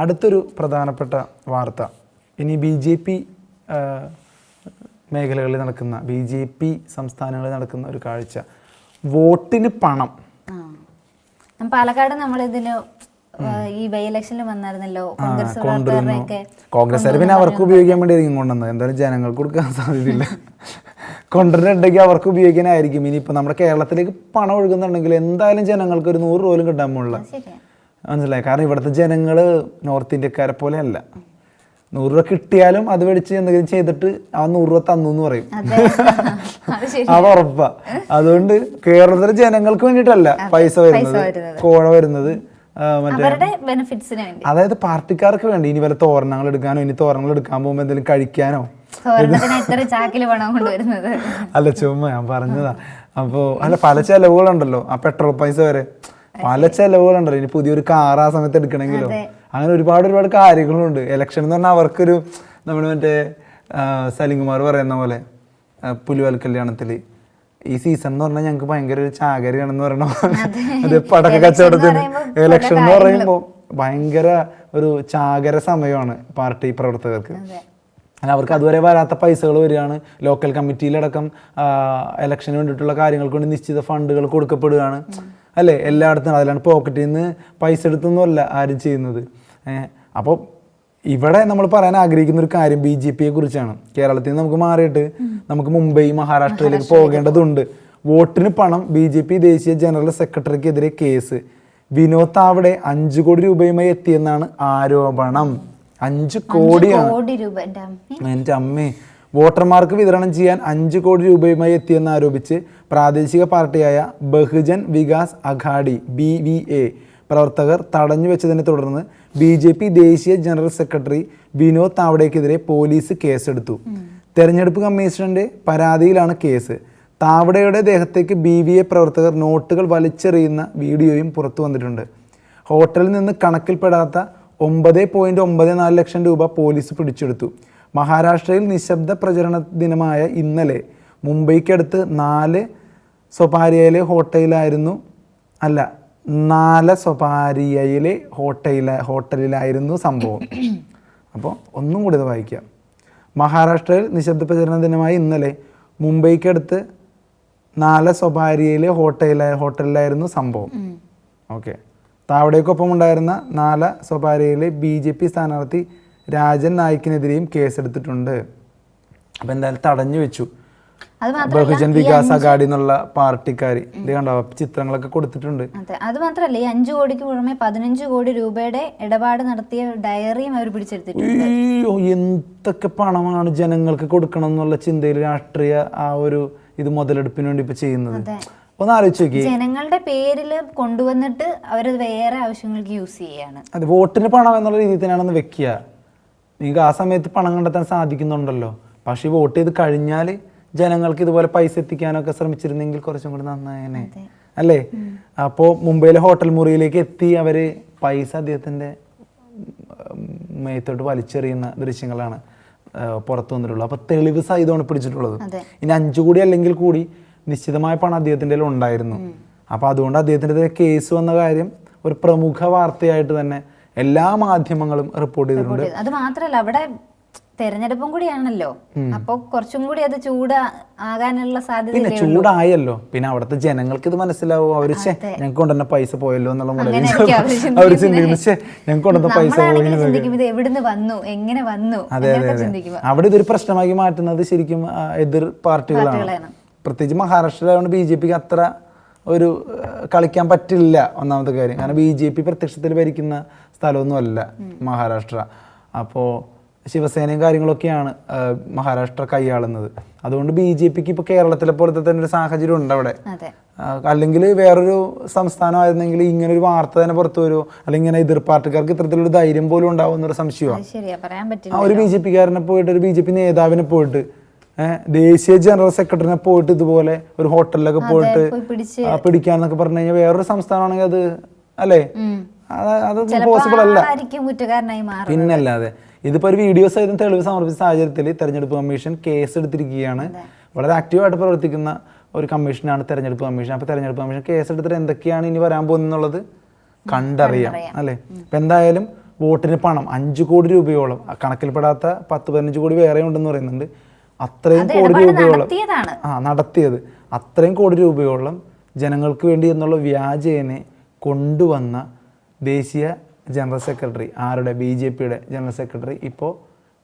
അടുത്തൊരു പ്രധാനപ്പെട്ട വാർത്ത. ഇനി ബി ജെ പി മേഖലകളിൽ നടക്കുന്ന ബി ജെ പി സംസ്ഥാനങ്ങളിൽ നടക്കുന്ന ഒരു കാഴ്ച. വോട്ടിന് പണം. പാലക്കാട് നമ്മൾ ഇതിന് ഈ ബൈ ഇലക്ഷനിൽ വന്നായിരുന്നല്ലോ. കോൺഗ്രസ് കോൺഗ്രസ്സുകാർ പിന്നെ അവർക്ക് ഉപയോഗിക്കാൻ വേണ്ടി കൊണ്ടുവന്നത്. എന്തായാലും ജനങ്ങൾക്ക് കൊടുക്കാൻ സാധ്യതയില്ല. കൊണ്ടുവരുന്നുണ്ടെങ്കിൽ അവർക്ക് ഉപയോഗിക്കാനായിരിക്കും. ഇനിയിപ്പോൾ നമ്മുടെ കേരളത്തിലേക്ക് പണം ഒഴുകുന്നുണ്ടെങ്കിൽ എന്തായാലും ജനങ്ങൾക്ക് ഒരു നൂറ് രൂപ കിട്ടാൻ പോലുള്ള മനസ്സിലായി? കാരണം ഇവിടുത്തെ ജനങ്ങൾ നോർത്ത് ഇന്ത്യക്കാരെ പോലെ അല്ല. നൂറ് രൂപ കിട്ടിയാലും അത് മേടിച്ച് എന്തെങ്കിലും ചെയ്തിട്ട് ആ നൂറ് രൂപ തന്നു എന്ന് പറയും. അതെ. ഉറപ്പാ. അതുകൊണ്ട് കേരളത്തിലെ ജനങ്ങൾക്ക് വേണ്ടിയിട്ടല്ല പൈസ വരുന്നത്. കോഴ വരുന്നത്. മറ്റേ അതായത് പാർട്ടിക്കാർക്ക് വേണ്ടി. ഇനി വല്ല തോരണങ്ങൾ എടുക്കാനോ ഇനി തോരണങ്ങൾ എടുക്കാൻ പോകുമ്പോൾ എന്തെങ്കിലും കഴിക്കാനോ. അല്ല ചുമ്മാ ഞാൻ പറഞ്ഞതാ. അപ്പോ അല്ല പല ചെലവുകളുണ്ടല്ലോ. ആ പെട്രോൾ പൈസ വരെ. പല ചെലവുകളുണ്ടല്ലോ. ഇനി പുതിയൊരു കാർ ആ സമയത്ത് എടുക്കണമെങ്കിലോ അങ്ങനെ ഒരുപാട് ഒരുപാട് കാര്യങ്ങളുണ്ട്. ഇലക്ഷൻ എന്ന് പറഞ്ഞാൽ അവർക്കൊരു നമ്മൾ മറ്റേ സലിംകുമാർ പറയുന്ന പോലെ പുലിവൽ കല്യാണത്തിൽ ഈ സീസൺ എന്ന് പറഞ്ഞാൽ ഞങ്ങൾക്ക് ഭയങ്കര ഒരു ചാകരയാണെന്ന് പറയണോ അത്. പടക്ക കച്ചവടത്തിന് ഇലക്ഷൻ എന്ന് പറയുമ്പോൾ ഭയങ്കര ഒരു ചാകര സമയമാണ് പാർട്ടി പ്രവർത്തകർക്ക്. അല്ല അവർക്ക് അതുവരെ വരാത്ത പൈസകൾ വരികയാണ്. ലോക്കൽ കമ്മിറ്റിയിലടക്കം ഇലക്ഷന് വേണ്ടിയിട്ടുള്ള കാര്യങ്ങൾക്ക് വേണ്ടി നിശ്ചിത ഫണ്ടുകൾ കൊടുക്കപ്പെടുകയാണ്. അല്ലേ? എല്ലായിടത്തും അതിലാണ്. പോക്കറ്റിൽ നിന്ന് പൈസ എടുത്തൊന്നുമല്ല ആരും ചെയ്യുന്നത്. അപ്പോൾ ഇവിടെ നമ്മൾ പറയാൻ ആഗ്രഹിക്കുന്ന ഒരു കാര്യം ബി ജെ പിയെ കുറിച്ചാണ്. കേരളത്തിൽ നിന്ന് നമുക്ക് മാറിയിട്ട് നമുക്ക് മുംബൈ മഹാരാഷ്ട്രയിലേക്ക് പോകേണ്ടതുണ്ട്. വോട്ടിന് പണം ബി ജെ പി ദേശീയ ജനറൽ സെക്രട്ടറിക്കെതിരെ കേസ്. വിനോദ് താവടെ അഞ്ചു കോടി രൂപയുമായി എത്തിയെന്നാണ് ആരോപണം. അഞ്ചു കോടിയാണ്. എന്റെ അമ്മേ. വോട്ടർമാർക്ക് വിതരണം ചെയ്യാൻ അഞ്ച് കോടി രൂപയുമായി എത്തിയെന്ന് ആരോപിച്ച് പ്രാദേശിക പാർട്ടിയായ Bahujan Vikas Aghadi B V A പ്രവർത്തകർ തടഞ്ഞു വെച്ചതിനെ തുടർന്ന് ബി ജെ പി ദേശീയ ജനറൽ സെക്രട്ടറി വിനോദ് താവഡേക്കെതിരെ പോലീസ് കേസെടുത്തു. തെരഞ്ഞെടുപ്പ് കമ്മീഷന്റെ പരാതിയിലാണ് കേസ്. താവടയുടെ ദേഹത്തേക്ക് ബി വി എ പ്രവർത്തകർ നോട്ടുകൾ വലിച്ചെറിയുന്ന വീഡിയോയും പുറത്തു വന്നിട്ടുണ്ട്. ഹോട്ടലിൽ നിന്ന് കണക്കിൽപ്പെടാത്ത ഒമ്പത് പോയിന്റ് ഒമ്പത് നാല് ലക്ഷം രൂപ പോലീസ് പിടിച്ചെടുത്തു. മഹാരാഷ്ട്രയിൽ നിശബ്ദ പ്രചരണ ദിനമായ ഇന്നലെ മുംബൈക്കടുത്ത് നാല് സ്വപാരിയയിലെ ഹോട്ടലിലായിരുന്നു അല്ല നാല് സ്വപാരിയയിലെ ഹോട്ടലില ഹോട്ടലിലായിരുന്നു സംഭവം. അപ്പോൾ ഒന്നും കൂടി ഇത് വായിക്കാം. മഹാരാഷ്ട്രയിൽ നിശബ്ദ പ്രചരണ ദിനമായ ഇന്നലെ മുംബൈക്കടുത്ത് നാല് സ്വപാരിയയിലെ ഹോട്ടലില ഹോട്ടലിലായിരുന്നു സംഭവം. ഓക്കെ. താവടേക്കൊപ്പം ഉണ്ടായിരുന്ന നാല സ്വപാരിയയിലെ ബി ജെ പി സ്ഥാനാർത്ഥി രാജൻ നായിക്കിനെതിരെയും കേസെടുത്തിട്ടുണ്ട്. അപ്പം എന്തായാലും തടഞ്ഞു വെച്ചു. ബഹുജൻ വികാസ് അഗാഡി എന്നുള്ള പാർട്ടിക്കാർ ഇത് കണ്ടോ? ചിത്രങ്ങളൊക്കെ കൊടുത്തിട്ടുണ്ട്. അതെ അത് മാത്രല്ല ഈ അഞ്ചു കോടിക്ക് പുറമെ പതിനഞ്ച് കോടി രൂപയുടെ ഇടപാട് നടത്തിയ ഡയറിയും അവർ പിടിച്ചെടുത്തിട്ടുണ്ട്. അയ്യോ എന്തൊക്കെ പണമാണ് ജനങ്ങൾക്ക് കൊടുക്കണം എന്നുള്ള ചിന്തയിൽ രാഷ്ട്രീയ ആ ഒരു ഇത് മുതലെടുപ്പിന് വേണ്ടി ഇപ്പൊ ചെയ്യുന്നത്. ഒന്ന് ആലോചിച്ച് നോക്കി ജനങ്ങളുടെ പേരിൽ കൊണ്ടുവന്നിട്ട് അവരത് വേറെ ആവശ്യങ്ങൾക്ക് യൂസ് ചെയ്യാണ്. അത് വോട്ടിന് പണം എന്നുള്ള രീതിയിൽ തന്നെയാണെന്ന് വെക്കുക. നിങ്ങൾക്ക് ആ സമയത്ത് പണം കണ്ടെത്താൻ സാധിക്കുന്നുണ്ടല്ലോ. പക്ഷെ വോട്ട് ചെയ്ത് കഴിഞ്ഞാൽ ജനങ്ങൾക്ക് ഇതുപോലെ പൈസ എത്തിക്കാനൊക്കെ ശ്രമിച്ചിരുന്നെങ്കിൽ കുറച്ചും കൂടി നന്നായേനെ. അല്ലേ? അപ്പോൾ മുംബൈയിലെ ഹോട്ടൽ മുറിയിലേക്ക് എത്തി അവർ പൈസ അദ്ദേഹത്തിന്റെ ഉം, മേത്തോട്ട് വലിച്ചെറിയുന്ന ദൃശ്യങ്ങളാണ് പുറത്തു വന്നിട്ടുള്ളത്. അപ്പോൾ തെളിവ് സഹിതമാണ് പിടിച്ചിട്ടുള്ളത്. ഇനി അഞ്ചു കൂടി അല്ലെങ്കിൽ കൂടി നിശ്ചിതമായ പണം അദ്ദേഹത്തിന്റെ ഉണ്ടായിരുന്നു അപ്പോൾ അതുകൊണ്ട് അദ്ദേഹത്തിന്റെ കേസ് വന്ന കാര്യം ഒരു പ്രമുഖ വാർത്തയായിട്ട് തന്നെ എല്ലാ മാധ്യമങ്ങളും റിപ്പോർട്ട് ചെയ്തിട്ടുണ്ട്. അത് മാത്രല്ല അവിടെ തെരഞ്ഞെടുപ്പും കൂടിയാണല്ലോ. അപ്പൊ കുറച്ചും കൂടി അത് ചൂട് ആകാനുള്ള സാധ്യത പിന്നെ ചൂടായല്ലോ. പിന്നെ അവിടുത്തെ ജനങ്ങൾക്ക് ഇത് മനസ്സിലാവും. അവർ ഞങ്ങൾക്ക് കൊണ്ടുവന്ന പൈസ പോയല്ലോ എന്നുള്ള അവർ അവർ ചിന്തിക്കുന്നു ഛേ ഞങ്ങൾക്ക് കൊണ്ടുവന്ന പൈസ പോയി നമ്മളാണെങ്കിൽ എവിടുന്ന് വന്നു? എങ്ങനെ വന്നു? അതെ അതെ അവിടെ ഇതൊരു പ്രശ്നമാക്കി മാറ്റുന്നത് ശരിക്കും എതിർ പാർട്ടികളാണ്. പാർട്ടികളാണ്. പ്രത്യേകിച്ച് മഹാരാഷ്ട്രയിലായതുകൊണ്ട് ബി ജെ പിക്ക് അത്ര ഒരു കളിക്കാൻ പറ്റില്ല ഒന്നാമത്തെ കാര്യം. കാരണം ബി ജെ പി പ്രത്യക്ഷത്തിൽ ഭരിക്കുന്ന സ്ഥലമൊന്നുമല്ല മഹാരാഷ്ട്ര. അപ്പോൾ ശിവസേനയും കാര്യങ്ങളൊക്കെയാണ് മഹാരാഷ്ട്ര കൈയാളുന്നത്. അതുകൊണ്ട് ബി ജെ പിക്ക് ഇപ്പോൾ കേരളത്തിലെ പോലത്തെ തന്നെ ഒരു സാഹചര്യം ഉണ്ട് അവിടെ. അല്ലെങ്കിൽ വേറൊരു സംസ്ഥാനമായിരുന്നെങ്കിൽ ഇങ്ങനെ ഒരു വാർത്ത തന്നെ പുറത്തു വരുമോ? അല്ലെങ്കിൽ ഇങ്ങനെ എതിർ പാർട്ടിക്കാർക്ക് ഇത്തരത്തിലൊരു ധൈര്യം പോലും ഉണ്ടാവും എന്നൊരു സംശയമാണ് ഒരു ബി ജെ പിക്കാരനെ പോയിട്ട് ഒരു ബി ജെ പി നേതാവിനെ പോയിട്ട് ദേശീയ ജനറൽ സെക്രട്ടറിനെ പോയിട്ട് ഇതുപോലെ ഒരു ഹോട്ടലിലൊക്കെ പോയിട്ട് പിടിക്കാന്നൊക്കെ പറഞ്ഞു കഴിഞ്ഞാൽ വേറൊരു സംസ്ഥാനമാണെങ്കിൽ അത് അല്ലേ? അതൊന്നും പോസിബിൾ അല്ല. പിന്നല്ലാതെ ഇതിപ്പോ ഒരു വീഡിയോ സഹിതം തെളിവ് സമർപ്പിച്ച സാഹചര്യത്തിൽ തെരഞ്ഞെടുപ്പ് കമ്മീഷൻ കേസ് എടുത്തിരിക്കുകയാണ്. വളരെ ആക്റ്റീവായിട്ട് പ്രവർത്തിക്കുന്ന ഒരു കമ്മീഷനാണ് തെരഞ്ഞെടുപ്പ് കമ്മീഷൻ. അപ്പൊ തെരഞ്ഞെടുപ്പ് കമ്മീഷൻ കേസ് എടുത്തിട്ട് എന്തൊക്കെയാണ് ഇനി വരാൻ പോകുന്നുള്ളത് കണ്ടറിയാം അല്ലേ? ഇപ്പൊ എന്തായാലും വോട്ടിന് പണം അഞ്ച് കോടി രൂപയോളം കണക്കിൽപ്പെടാത്ത പത്ത് പതിനഞ്ച് കോടി വേറെ ഉണ്ടെന്ന് പറയുന്നുണ്ട്. അത്രയും കോടി രൂപയോളം. ആ നടത്തിയത്. അത്രയും കോടി രൂപയോളം ജനങ്ങൾക്ക് വേണ്ടി എന്നുള്ള വ്യാജേനെ കൊണ്ടുവന്ന ദേശീയ ജനറൽ സെക്രട്ടറി ആരുടെ? ബി ജെ പിയുടെ ജനറൽ സെക്രട്ടറി ഇപ്പോൾ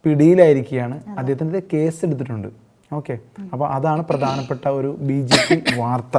പിടിയിലായിരിക്കുകയാണ്. അദ്ദേഹത്തിന്റെ കേസ് എടുത്തിട്ടുണ്ട്. ഓക്കെ. അപ്പോൾ അതാണ് പ്രധാനപ്പെട്ട ഒരു ബി ജെ പി വാർത്ത.